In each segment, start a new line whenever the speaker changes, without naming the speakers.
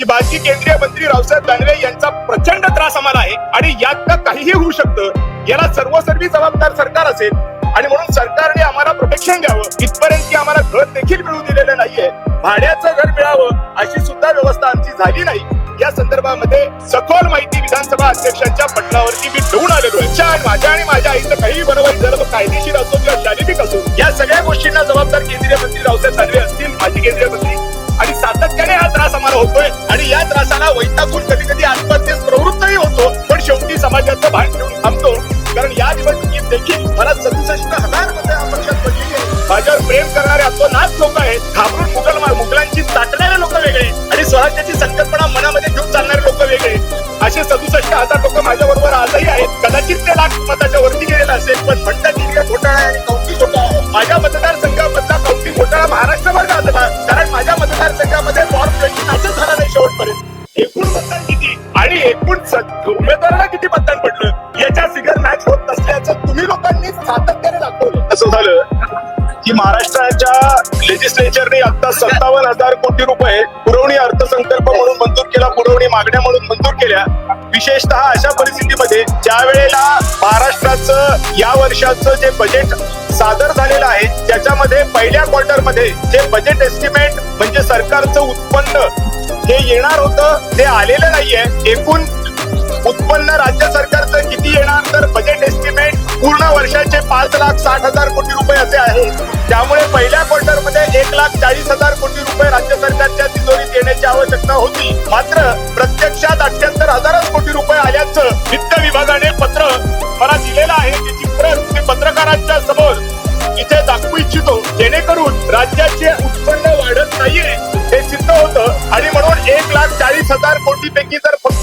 की माजी केंद्रीय मंत्री रावसाहेब दानवे यांचा प्रचंड त्रास आम्हाला आहे आणि यात काहीही होऊ शकतं. याला सर्वसर्वी जबाबदार सरकार असेल आणि म्हणून सरकारने आम्हाला प्रोटेक्शन द्यावं. इथपर्यंत की आम्हाला घर देखील मिळू दिलेलं नाहीये. भाड्याचं घर मिळावं अशी सुद्धा व्यवस्था आमची झाली नाही. या संदर्भामध्ये सखोल माहिती विधानसभा अध्यक्षांच्या पटलावरती मी ठेवून आलेलो आहे. माझ्या आणि माझ्या या वैतागून कधी कधी आत्महत्येस प्रवृत्तही होतो. पण शेवटी समाजाचं भान ठेवून थांबतो. कारण या निवडणुकीत देखील मला सदुसष्ट हजार मते अपक्षात पडलेली आहे. माझ्यावर प्रेम करणारे नाच लोक उमेदवाराला किती मतदान पडलं? याच्या फिगर मॅच होत नसल्याचं तुम्ही लोकांनी सातत्याने दाखवलं. असं झालं की महाराष्ट्राच्या लेजिस्लेचरने आता सत्तावन्न हजार कोटी रुपये पुरवणी अर्थसंकल्प म्हणून मंजूर केला पुरवणी मागण्या म्हणून मंजूर केल्या. विशेषतः अशा परिस्थितीमध्ये ज्या वेळेला महाराष्ट्राचं या वर्षाचं जे बजेट सादर झालेलं आहे त्याच्यामध्ये पहिल्या क्वार्टरमध्ये जे बजेट एस्टिमेट म्हणजे सरकारचं उत्पन्न हे येणार होतं ते आलेलं नाहीये. एकूण उत्पन्न राज्य सरकारचं किती येणार तर बजेट एस्टिमेट पूर्ण वर्षाचे पाच लाख साठ हजार कोटी रुपये असे आहे. त्यामुळे पहिल्या क्वार्टरमध्ये एक लाख चाळीस हजार कोटी रुपये राज्य सरकारच्या तिजोरीत येण्याची आवश्यकता होती. मात्र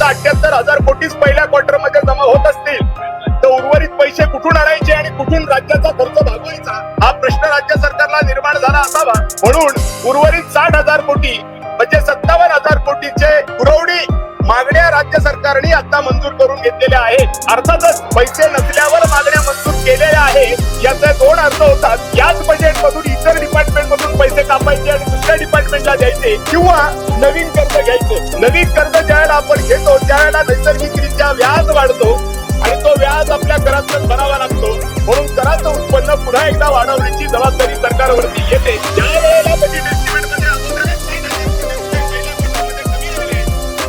पैकी अठ्याहत्तर हजार कोटीच पहिल्या क्वार्टरमध्ये जमा होत असतील. तर उर्वरित पैसे कुठून आणायचे आणि कुठून राज्याचा खर्च भागवायचा? हा प्रश्न राज्य सरकारला निर्माण झाला असावा. म्हणून उर्वरित साठ हजार कोटी म्हणजे सत्तावन्न हजार कोटीचे पुरवणी मागण्या राज्य सरकारने आता मंजूर करून घेतलेल्या आहेत. अर्थातच पैसे नसल्यावर मागण्या मंजूर केलेल्या आहेत. याचे दोन अर्थ होतात. याच बजेट मधून इतर डिपार्टमेंट मधून पैसे कापायचे आणि दुसऱ्या द्यायचे किंवा नवीन कर्ज घ्यायचं. नवीन कर्ज ज्यावेळेला आपण घेतो त्यावेळेला नैसर्गिकरित्या व्याज वाढतो आणि तो व्याज आपल्या घरातून भरावा लागतो. म्हणून कराचं उत्पन्न पुन्हा एकदा वाढवण्याची जबाबदारी सरकारवरती येते. ज्या वेळेला बजेट एस्टिमेट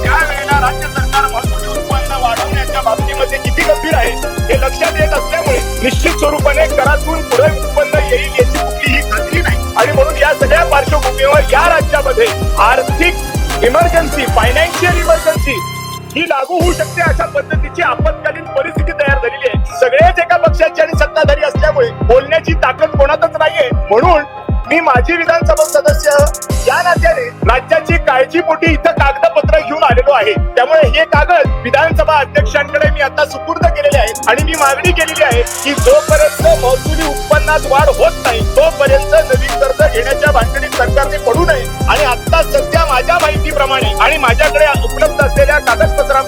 त्यावेळेला राज्य सरकार महसुली उत्पन्न वाढवण्याच्या बाबतीमध्ये किती गंभीर आहे हे लक्षात येत असल्यामुळे निश्चित स्वरूपाने करातून पुढे आर्थिक इमर्जन्सी फायनान्शियल इमर्जन्सी ही लागू होऊ शकते अशा पद्धतीची आपत्कालीन परिस्थिती तयार झालेली आहे. सगळेच एका पक्षाचे आणि सत्ताधारी असल्यामुळे बोलण्याची ताकद कोणातच नाहीये. म्हणून मी माजी विधानसभा सदस्य. या नात्याने राज्याची काळजी पोटी इथं कागदपत्र घेऊन आलेलो आहे. त्यामुळे हे कागद विधानसभा अध्यक्षांकडे मी आता सुपूर्द केलेले आहे. आणि मी मागणी केलेली आहे की जोपर्यंत महसुली उत्पन्नात वाढ होत नाही तोपर्यंत नवीन कर्ज घेण्याच्या भानगडीत सरकारने पडू नये. आणि आता सध्या माझ्या माहितीप्रमाणे आणि माझ्याकडे उपलब्ध असलेल्या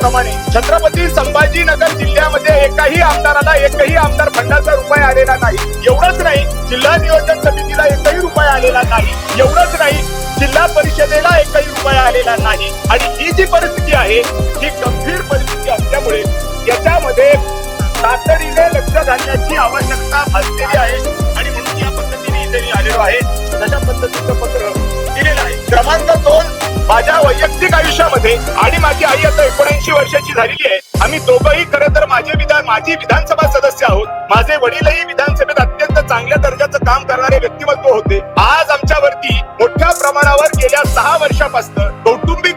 म्हटल्याप्रमाणे छत्रपती संभाजीनगर जिल्ह्यामध्ये एकाही आमदाराला एकही आमदार फंडाचा रुपये आलेला नाही. एवढंच नाही जिल्हा नियोजन समितीला एकही रुपये आलेला नाही. एवढंच नाही जिल्हा परिषदेला एकही रुपये आलेला नाही. आणि ही जी परिस्थिती आहे ही गंभीर परिस्थिती असल्यामुळे याच्यामध्ये तातडीने लक्ष घालण्याची आवश्यकता भासलेली आहे. आणि म्हणून या पद्धतीने इथे मी आलेलो आहे. तशा पद्धतीचं पत्र दिलेलं आहे. क्रमांक माझ्या वैयक्तिक आयुष्यामध्ये आणि माझी आई आता एकोणऐंशी वर्षाची झालेली आहे. आम्ही दोघंही खरं तर माझे विधान माझी विधानसभा सदस्य आहोत. माझे वडीलही विधानसभेत अत्यंत चांगल्या दर्जाचं काम करणारे व्यक्तिमत्व होते. आज आमच्यावरती मोठ्या प्रमाणावर गेल्या सहा वर्षापासून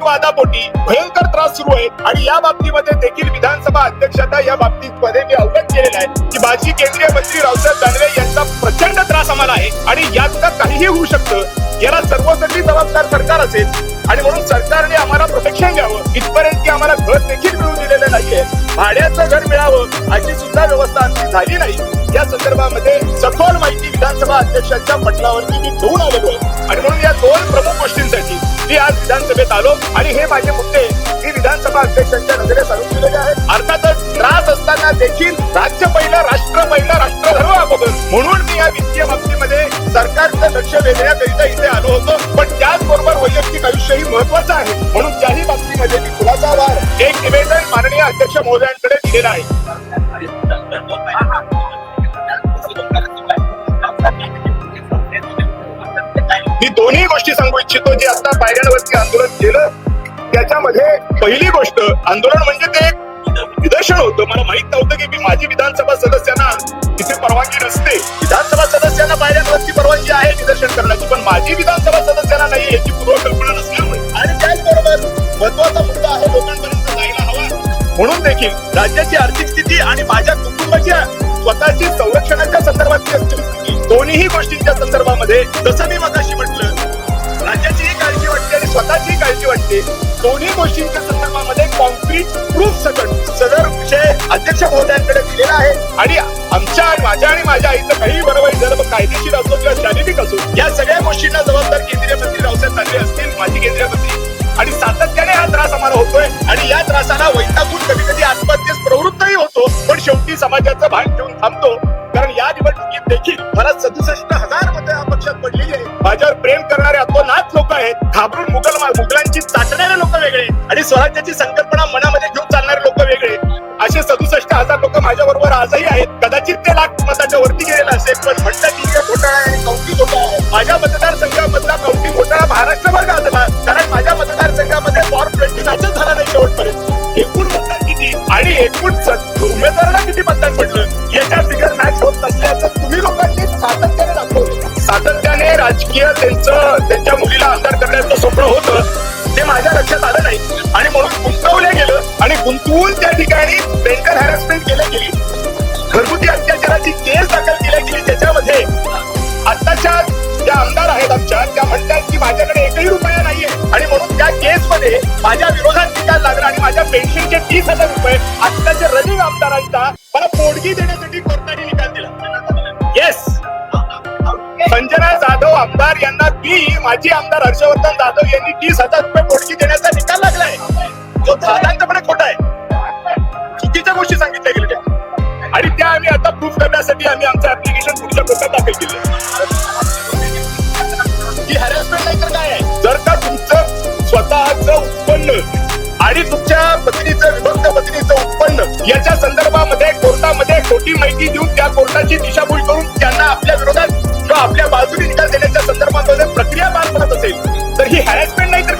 वादापोटी भयंकर त्रास सुरू आहे आणि या बाबतीमध्ये देखील विधानसभा अध्यक्षांना या बाबतीत मध्ये मी अवगत केलेला आहे की माजी केंद्रीय मंत्री रावसाहेब दानवे यांचा प्रचंड त्रास आम्हाला आहे. आणि यात काहीही होऊ शकतं. याला सर्वसर्वी जबाबदार सरकार असेल. आणि म्हणून सरकारने आम्हाला प्रोटेक्शन द्यावं. इथपर्यंत की आम्हाला घर देखील मिळून दिलेलं नाहीये. भाड्याचं घर मिळावं अशी सुद्धा व्यवस्था आमची झाली नाही. या संदर्भामध्ये सखोल माहिती विधानसभा अध्यक्षांच्या पटलावरती मी घेऊन आलेलो आहे. आणि म्हणून या दोन प्रमुख गोष्टींसाठी मी आज विधानसभेत आलो आणि हे माझे मुद्दे मी विधानसभा अध्यक्षांच्या नजरे सांगून दिलेले आहेत. अर्थातच त्रास असताना देखील राज्य पहिला राष्ट्र पहिला राष्ट्र धर्म आपण म्हणून मी या वित्तीय बाबतीमध्ये सरकारचं लक्ष वेगळ्याकरिता इथे आलो होतो. पण त्याचबरोबर वैयक्तिक आयुष्यही महत्वाचं आहे. म्हणून त्याही बाबतीमध्ये मी खुलासावार एक निवेदन माननीय अध्यक्ष महोदयांकडे दिलेलं आहे. दोन्ही गोष्टी सांगू इच्छितो जे आता पायऱ्यांवरती आंदोलन केलं. त्याच्यामध्ये पहिली गोष्ट आंदोलन म्हणजे ते एक निदर्शन होतं. मला माहीत नव्हतं की मी माझी विधानसभा सदस्यांना तिथे परवानगी नसते. विधानसभा सदस्यांना पायऱ्यांवरती परवानगी आहे निदर्शन करण्याची पण माझी विधानसभा सदस्यांना नाही याची पूर्वकल्पना नसल्यामुळे. आणि त्याचबरोबर महत्त्वाचा मुद्दा आहे लोकांपर्यंत जायला हवा. म्हणून देखील राज्याची आर्थिक स्थिती आणि माझ्या कुटुंबाच्या स्वतःची संरक्षणाच्या संदर्भातली असलेली स्थिती दोन्हीही गोष्टींच्या संदर्भामध्ये जसं मी मग होते. दोन्ही गोष्टींच्या संदर्भामध्ये कॉन्क्रीट प्रूफ सकट सदर विषय अध्यक्ष महोदयांकडे दिलेला आहे. आणि आमच्या आणि माझ्या आणि माझ्या आईचं काही बरोबर जर कायदेशीर असो किंवा शारीरिक असो या सगळ्या गोष्टींना जबाबदार केंद्रीय मंत्री रावसाहेब दानवे असतील माजी केंद्रीय मंत्री. आणि सातत्याने हा त्रास आम्हाला होतोय. आणि या त्रासाला वैतागून कधी कधी आत्महत्येस प्रवृत्तही होतो. पण शेवटी समाजाचं भान ठेवून थांबतो. कारण या निवडणुकीत देखील मला सदुसष्ट हजार मते या पक्षात पडलेली आहे माझ्यावर प्रेम करणारे अतोनाथ लोक आहेत. घाबरून मुघल मुघलांची चाटणारे लोक वेगळे आणि स्वराज्याची संकल्पना मनामध्ये घेऊन चालणारे लोक वेगळे असे सदुसष्ट हजार लोक माझ्या बरोबर आजही आहेत. कदाचित ते लाख मताच्या वरती गेलेला असेल पण म्हणतात की घोटाळा आहे आणि कौटी घोटाळा आहे माझ्या मतदारसंघामधला कौटी घोटाळा महाराष्ट्रभर गाजला. कारण माझ्या मतदारसंघामध्ये फॉर्म ट्वेंटी मॅचच झाला नाही शेवटपर्यंत. एकूण मतदार किती? आणि एकूण आणि त्या ठिकाणी मेंटल हॅरेसमेंट केली गेली. घरगुती अत्याचाराची केस दाखल केल्या गेली. त्याच्यामध्ये आताच्या ज्या आमदार आहेत आमच्या त्या म्हणतात की माझ्याकडे एकही रुपया नाहीये. आणि म्हणून त्या केसमध्ये माझ्या विरोधात निकाल लागला आणि माझ्या पेन्शनचे तीस हजार रुपये आत्ताच्या रनिंग आमदारांचा मला पोटगी देण्यासाठी कोर्टाने निकाल दिला. येस संजना जाधव आमदार यांना ती माजी आमदार हर्षवर्धन जाधव यांनी तीस हजार रुपये पोटगी देण्याचा निकाल लागलाय. जो साधारणपणे आणि त्या आम्ही आता प्रूफ करण्यासाठी आम्ही आमचं ऍप्लिकेशन पुढच्या कोर्टात दाखल केलं. ही हॅरेसमेंट नाही तर काय आहे? जर का तुमचं स्वतःच उत्पन्न आणि तुमच्या पत्नीचं विभक्त पत्नीचं उत्पन्न याच्या संदर्भामध्ये कोर्टामध्ये खोटी माहिती देऊन त्या कोर्टाची दिशाभूल करून त्यांना आपल्या विरोधात किंवा आपल्या बाजूने निकाल देण्याच्या संदर्भामध्ये प्रक्रिया पार पडत असेल तर ही हॅरेसमेंट नाही तर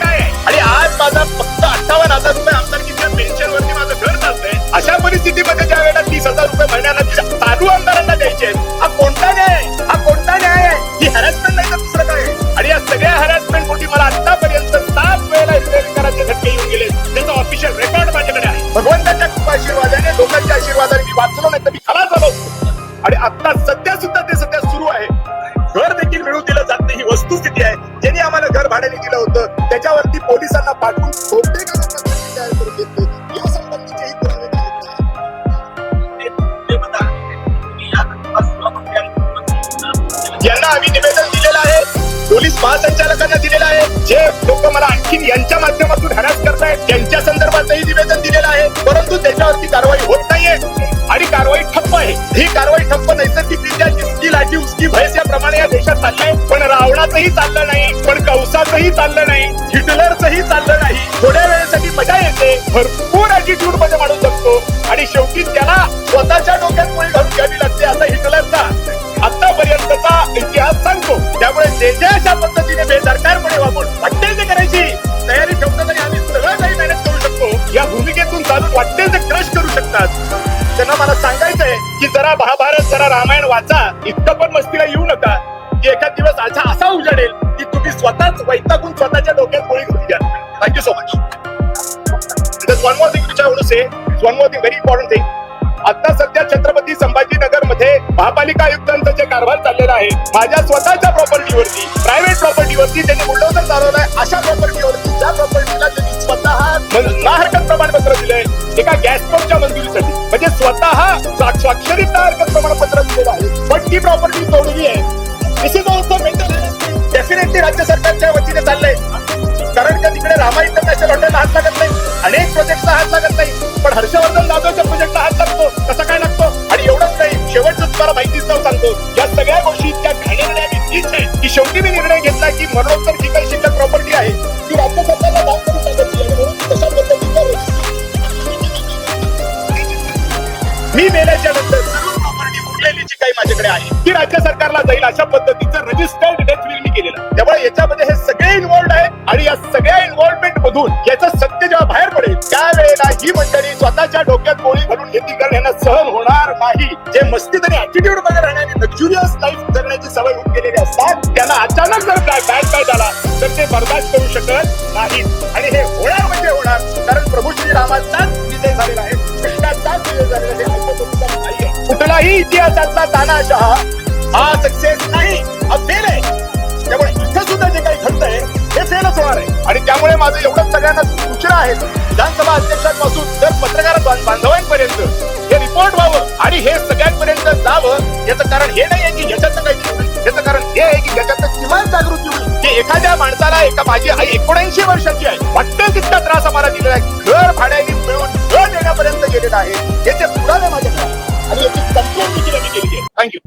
वाचलो नाही तर मी खलास झालो. आणि आता सध्या सुद्धा ते सध्या सुरू आहे. घर देखील मिळू दिलं जात नाही. ही वस्तुस्थिती आहे. ज्यांनी आम्हाला घर भाड्याने दिलं होतं त्याच्यावरती पोलिसांना पाठवून खोटे तयार करून घेतले या संबंधीचेही पुरावे यांना आम्ही निवेदन दिलेलं आहे. पोलीस महासंचालकांना दिलेलं आहे. जे लोक मला आणखीन यांच्या माध्यमातून हॅरास करतायत त्यांच्या संदर्भातही निवेदन दिलेलं आहे. परंतु त्याच्यावरती कारवाई होत नाहीये. आणि कारवाई ठप्प आहे. ही कारवाई ठप्प नैसर्गिकरित्या जिसकी लाटी उसकी भैस याप्रमाणे या देशात चाललंय पण रावणाचंही चाललं नाही पण कंसाचंही चाललं नाही हिटलरचंही चाललं नाही. थोड्या वेळेसाठी मजा येते भरपूर ऍटिट्यूडमध्ये माणूस जगतो. आणि शेवटी त्याला स्वतःच्या डोक्यात मुळी घालून घ्यावी लागते असा हिटलरचा आतापर्यंतचा इतिहास सांगतो. त्यामुळे जे जे अशा पद्धतीने बेदरकारपणे वापरून वाटेल ते करायची तयारी ठेवता तरी आम्ही सगळं काही मॅनेज करू शकतो. या भूमिकेतून चालून वाटेल ते रामायण वाचा इतकं पण मस्तीला येऊ नका. की एखाद दिवस असा असा उजाडेल की तुम्ही स्वतःच वैतागून स्वतःच्या डोक्यात गोळी घेऊन घ्या. Thank you so much one more thing which I want to say one more thing very important thing आता सध्या छत्रपती संभाजीनगरमध्ये महापालिका आयुक्तांचा जे कारभार चाललेला आहे माझ्या स्वतःच्या प्रॉपर्टीवरती प्रायव्हेट प्रॉपर्टीवरती त्यांनी बुलडोजर चालवलाय अशा प्रॉपर्टीवरती ज्या प्रॉपर्टीला त्यांनी स्वतः ना हरकत प्रमाणपत्र दिलंय. एका गॅस पंपच्या मंजुरीसाठी. स्वतः स्वा- स्वाक्षरीत ना प्रमाणपत्र दिलेलं आहे. पण ती प्रॉपर्टी तोडली आहे. This is also mental definitely राज्य सरकारच्या वतीने चाललंय. कारण का तिकडे रामा इंटरनॅशनल हॉटेलला हात लागत नाही. अनेक प्रोजेक्टला हात लागत नाही. पण हर्षवर्धन जाधवच्या प्रोजेक्टला हात लागतो. कसा काय लागतो? आणि एवढंच नाही शेवटचं तुम्हाला माहितीच नाव सांगतो. या सगळ्या गोष्टी इतक्या घाणेरड्या इतकीच आहे की शेवटी मी निर्णय घेतला की मरणोत्तर जी काही शिल्लक प्रॉपर्टी आहे. सरकारला जाईल अशा पद्धतीचं रजिस्टर्ड डेथ विल मी केलेलं त्यामुळे याच्यामध्ये हे सगळे इन्व्हॉल्ड आहे आणि या सगळ्या इन्व्हॉल्वमेंट मधून याचं सत्य जेव्हा बाहेर पडेल त्यावेळेला ही मंडळी स्वतःच्या डोक्यात गोळी घालून घेतली कारण यांना सहन होणार नाही. जे मस्तीत आणि ऍटिट्यूडमध्ये राहण्याने लक्झुरियस लाईफ जगण्याची सवय होऊन गेलेली असतात त्यांना अचानक जर काय बॅड काय झाला तर ते बर्दाश्त करू शकत नाही. आणि हे होणार म्हणजे होणार कारण प्रभू श्रीरामाचाच विजय झालेला आहे. कृष्णाचाच विजय झालेला आहे. कुठलाही इतिहासातला तानाशहा हा सक्सेस नाही हा फेल आहे. त्यामुळे इथं सुद्धा जे काही घडतंय हे फेलच होणार आहे. आणि त्यामुळे माझं एवढंच सगळ्यांना सूचना आहे विधानसभा अध्यक्षांपासून तर पत्रकार बांधवांपर्यंत. हे रिपोर्ट व्हावं आणि हे सगळ्यांपर्यंत जावं याचं कारण हे नाही आहे की याच्यातलं काही याचं कारण हे आहे की याच्यात किमान जागृती होईल. की एखाद्या माणसाला एका माझी आई एकोणऐंशी वर्षाची आहे. वाटतं तितका त्रास आम्हाला दिलेला आहे. घर भाड्याने मिळून घर देण्यापर्यंत गेलेला आहे. याचे पुरावे माझ्याकडे आणि याची कंप्लेंट देखील आम्ही केली आहे. थँक्यू